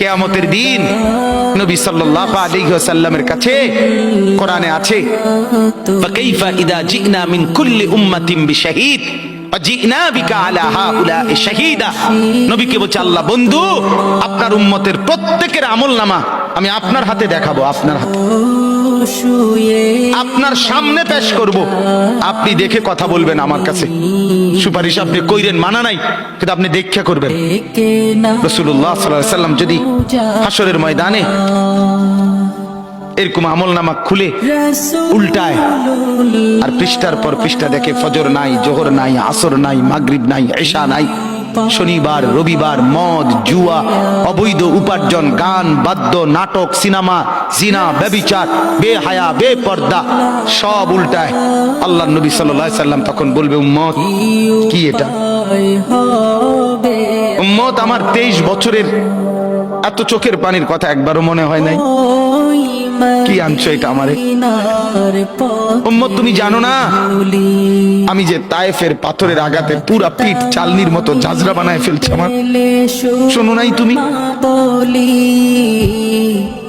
কেয়ামতের দিন নবী সাল্লাল্লাহু আলাইহি ওয়াসাল্লামের কাছে কোরআনে আছে, ফাকাইফা ইদা জিনা মিন কুল্লি উম্মাতিন শাহিদা। নবীকে বলছে, আল্লাহ বন্ধু, আপনার উম্মতের প্রত্যেকের আমল নামা আমি আপনার হাতে দেখাবো, আপনার হাতে। আপনার সামনে পেশ করব। আপনি দেখে কথা বলবেন আমার কাছে। সুপারিশ আপনি কইরেন মানা নাই কিন্তু আপনি দেখে করবেন। রসুল্লাহ সাল্লাম যদি হাসরের ময়দানে এরকম আমল নামা খুলে উল্টায় আর পৃষ্ঠার পর পৃষ্ঠা দেখে ফজর নাই জোহর নাই আসর নাই মাগরিব নাই এশা নাই শনিবার, রবিবার, মদ, জুয়া, অবৈধ উপার্জন, গান, বাদ্য, নাটক, সিনেমা, জিনা, ব্যবিচার, বেহায়া, বেপর্দা, সব উল্টায়। আল্লাহ নবী সাল্লাল্লাহু সাল্লাম তখন বলবে, উম্মত, কি এটা? উম্মত, আমার তেইশ বছরের এত চোখের পানির কথা একবারও মনে হয় নাই। কি আনছো এটা আমারে? উম্মত তুমি জানো না? আমি যে তায়েফের পাথরের আঘাতে পুরা পিঠ চালনির মতো জাজরা বানায় ফেলছে আমার। শোনো নাই তুমি?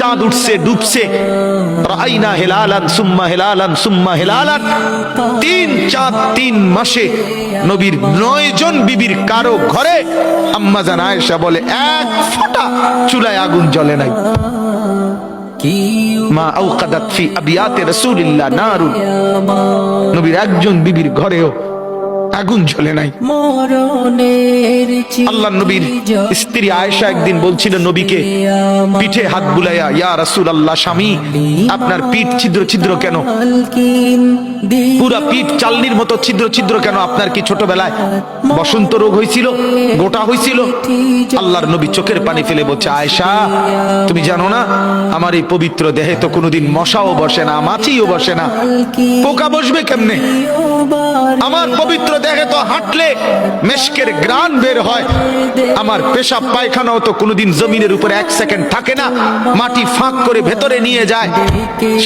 চাঁদ উঠছে, ডুবছে। রাইনা হেলালান, সুম্মা হেলালান সুম্মা হেলালান। তিন চাঁদ, তিন মাসে নবীর নয় জন বিবির কারও ঘরে আম্মা জান আয়েশা বলে, এক ফোঁটা চুলায় আগুন জ্বলে নাই। মা আউকাদাত ফি আবিয়াতে রাসূলিল্লাহ, নারুন। নবীর একজন বিবির ঘরেও আগুন জ্বলে নাই। আল্লাহ নবীর স্ত্রী আয়েশা একদিন বলছিল নবীকে পিঠে হাত বুলাইয়া ইয়া রাসূল আল্লাহ স্বামী আপনার পিঠ ছিদ্র ছিদ্র কেন? পুরা পিঠ চালনির মতো ছিদ্র ছিদ্র কেন আপনার কি ছোটবেলায় বসন্ত রোগ হয়েছিল গোটা হয়েছিল আল্লাহর নবী চোখের পানি ফেলে বলছে আয়েশা তুমি জানো না আমার এই পবিত্র দেহে তো কোনোদিন মশাও বসে না মাছিও বসে না। পোকা বসবে কেমনে? আমার পবিত্র দেহে তো হাঁটলে মেশকের গ্রান বের হয়। আমার পেশাব পায়খানাও তো কোনোদিন জমিনের উপরে এক সেকেন্ড থাকে না। মাটি ফাঁক করে ভেতরে নিয়ে যায়।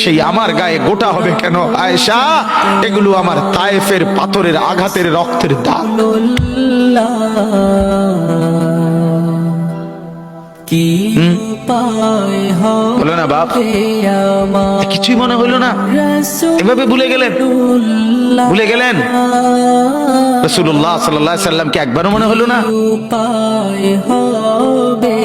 সেই আমার গায়ে গোটা হবে কেন আয়েশা? এগুলো আমার তায়েফের পাথরের আঘাতের রক্তের দাগ। কি উপায় হলো না বাপ? কিছুই মনে হলো না। এভাবে ভুলে গেলেন? ভুলে গেলেন? রসুল্লাহ সাল্লাহ সাল্লামকে একবারও মনে হলো না? উপায় হবে